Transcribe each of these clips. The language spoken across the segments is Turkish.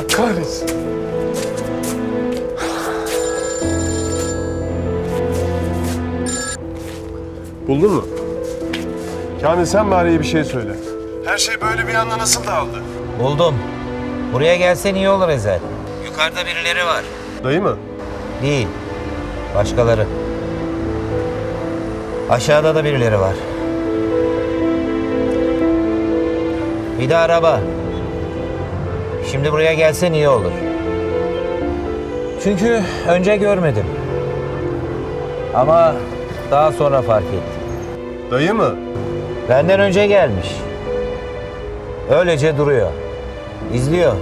Allah kahretsin. Buldun mu? Kamil sen bari iyi bir şey söyle. Her şey böyle bir anda nasıl dağıldı? Buldum. Buraya gelsen iyi olur Ezel. Yukarıda birileri var. Dayı mı? Değil. Başkaları. Aşağıda da birileri var. Bir de araba. Şimdi buraya gelsen iyi olur. Çünkü önce görmedim. Ama daha sonra fark ettim. Dayı mı? Benden önce gelmiş. Öylece duruyor. İzliyor.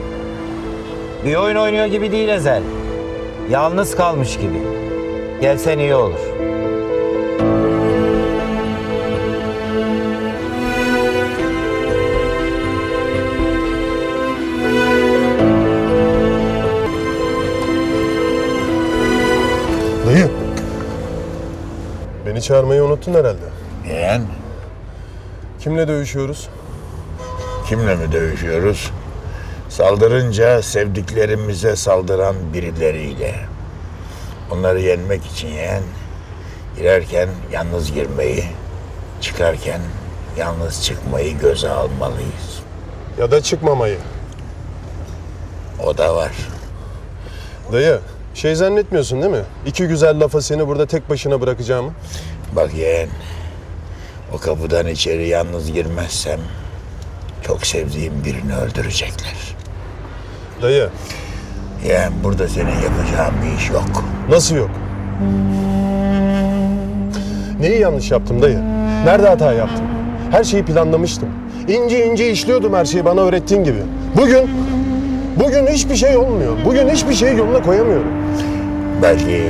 Bir oyun oynuyor gibi değil Ezel. Yalnız kalmış gibi. Gelsen iyi olur. Beni çağırmayı unuttun herhalde. Yeğen, Kimle dövüşüyoruz? kimle mi dövüşüyoruz? Saldırınca sevdiklerimize saldıran birileriyle. Onları yenmek için yeğen, girerken yalnız girmeyi, çıkarken yalnız çıkmayı göze almalıyız. Ya da çıkmamayı. O da var. Dayı, şey zannetmiyorsun değil mi? İki güzel lafa seni burada tek başına bırakacağımı. Bak yeğen, o kapıdan içeri yalnız girmezsem çok sevdiğim birini öldürecekler. Dayı, Yeğen burada senin yapacağın bir iş yok. nasıl yok? Neyi yanlış yaptım dayı? Nerede hata yaptım? Her şeyi planlamıştım. İnce ince işliyordum her şeyi bana öğrettiğin gibi. Bugün, bugün hiçbir şey olmuyor. Bugün hiçbir şeyi yoluna koyamıyorum. Belki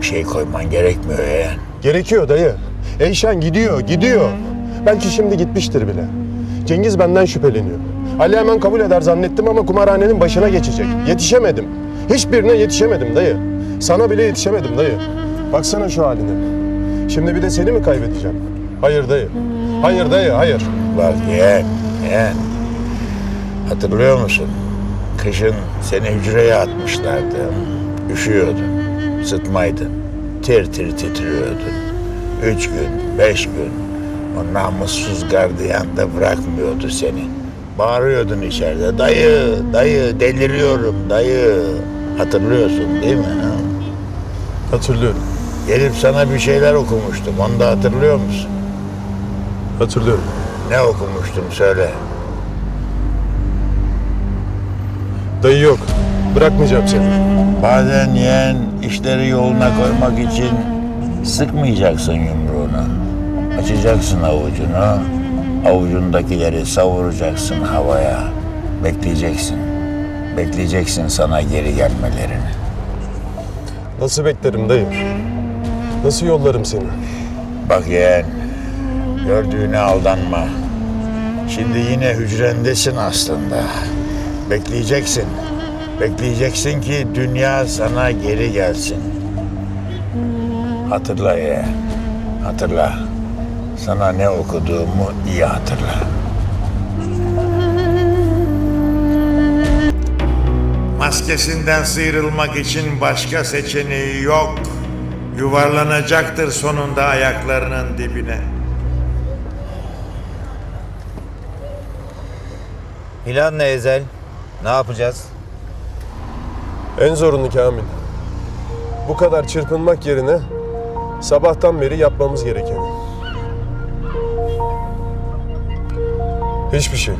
bir şey koyman gerekmiyor yeğen. Gerekiyor dayı. Eyşan gidiyor, gidiyor. Belki şimdi gitmiştir bile. Cengiz benden şüpheleniyor. Ali hemen kabul eder zannettim ama kumarhanenin başına geçecek. Yetişemedim. Hiçbirine yetişemedim dayı. Sana bile yetişemedim dayı. Baksana şu haline. Şimdi bir de seni mi kaybedeceğim? Hayır dayı. Hayır dayı, hayır. Bak yeğen, yeğen. Hatırlıyor musun? Kışın seni hücreye atmışlardı. Üşüyordun, sıtmaydın. Tir tir titriyordun. Üç gün, beş gün. O namussuz gardiyan da bırakmıyordu seni. Bağırıyordun içeride. Dayı, dayı, deliriyorum dayı. Hatırlıyorsun değil mi? ha? Hatırlıyorum. Gelip sana bir şeyler okumuştum. Onu da hatırlıyor musun? Hatırlıyorum. Ne okumuştum söyle. Dayı yok. Bırakmayacağım seni. Bazen yeğen işleri yoluna koymak için sıkmayacaksın yumruğunu. Açacaksın avucunu, avucundakileri savuracaksın havaya. Bekleyeceksin. Bekleyeceksin sana geri gelmelerini. Nasıl beklerim dayı? Nasıl yollarım seni? Bak yeğen, gördüğüne aldanma. Şimdi yine hücrendesin aslında. Bekleyeceksin. Bekleyeceksin ki dünya sana geri gelsin. Hatırla yeğen, hatırla. Sana ne okuduğumu iyi hatırla. Maskesinden sıyrılmak için başka seçeneği yok. Yuvarlanacaktır sonunda ayaklarının dibine. Plan ne Ezel? Ne yapacağız? En zorunu Kamil. Bu kadar çırpınmak yerine sabahtan beri yapmamız gerekeni. Hiçbir şey.